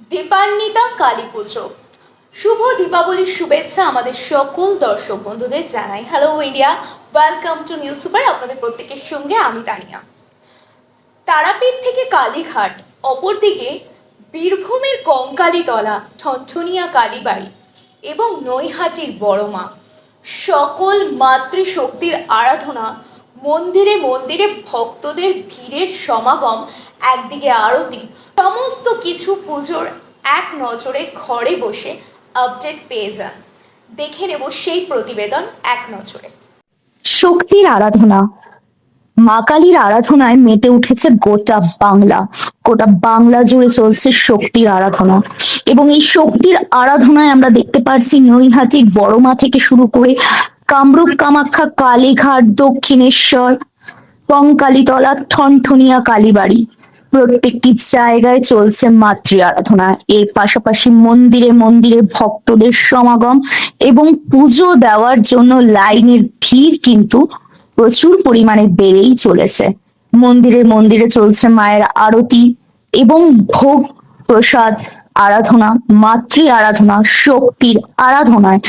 দীপান্বিতা কালী পুজো। শুভ দীপাবলির শুভেচ্ছা আমাদের সকল দর্শক বন্ধুদের জানাই। Hello India welcome to news super আপনাদের প্রত্যেকের সঙ্গে আমি তানিয়া। তারাপীঠ থেকে কালীঘাট, অপরদিকে বীরভূমের কঙ্কালীতলা, ঠনঠনিয়া কালীবাড়ি এবং নৈহাটির বড়মা। সকল মাতৃশক্তির আরাধনা মন্দিরে মন্দিরে ভক্তদের ভিড়ের সমাগম, একদিকে আরতি। সমস্ত কিছু পুজোর এক নজরে ঘরে বসে আপডেট পেয়ে যান। দেখে নেব সেই প্রতিবেদন এক নজরে। শক্তির আরাধনা। মা কালীর আরাধনায় মেতে উঠেছে গোটা বাংলা। গোটা বাংলা জুড়ে চলছে শক্তির আরাধনা। এবং এই শক্তির আরাধনায় আমরা দেখতে পারছি নৈহাটির বড়মা থেকে শুরু করে কামরূপ, কামাখ্যা, কালীঘাট, দক্ষিণেশ্বর, পঙ্কালীতলা, ঠনঠনিয়া, কালীবাড়ি। প্রত্যেকটি জায়গায় চলছে মাতৃ আরাধনা। এর পাশাপাশি মন্দিরে মন্দিরে ভক্তদের সমাগম এবং পুজো দেওয়ার জন্য লাইনের ভিড় কিন্তু প্রচুর পরিমাণে বেড়েই চলেছে। মন্দিরে মন্দিরে চলছে মায়ের আরতি এবং ভোগ প্রসাদ আরাধনা, মাতৃ আরাধনা, শক্তির আরাধনায়।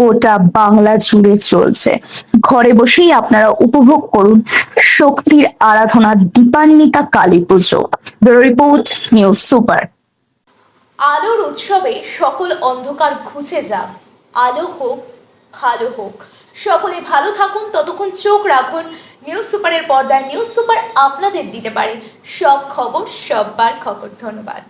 গোটা বাংলা জুড়ে চলছে। ঘরে বসেই আপনারা উপভোগ করুন শক্তির আরাধনা Dipanwita Kali Pujo. Report, news super. আলোর উৎসবে সকল অন্ধকার ঘুচে যাক। আলো হোক, ভালো হোক। সকলে ভালো থাকুন, ততক্ষণ চোখ রাখুন। নিউজ সুপারের পর্দায় নিউজ সুপার আপনাদের দিতে পারে। সব খবর, সববার খবর। ধন্যবাদ।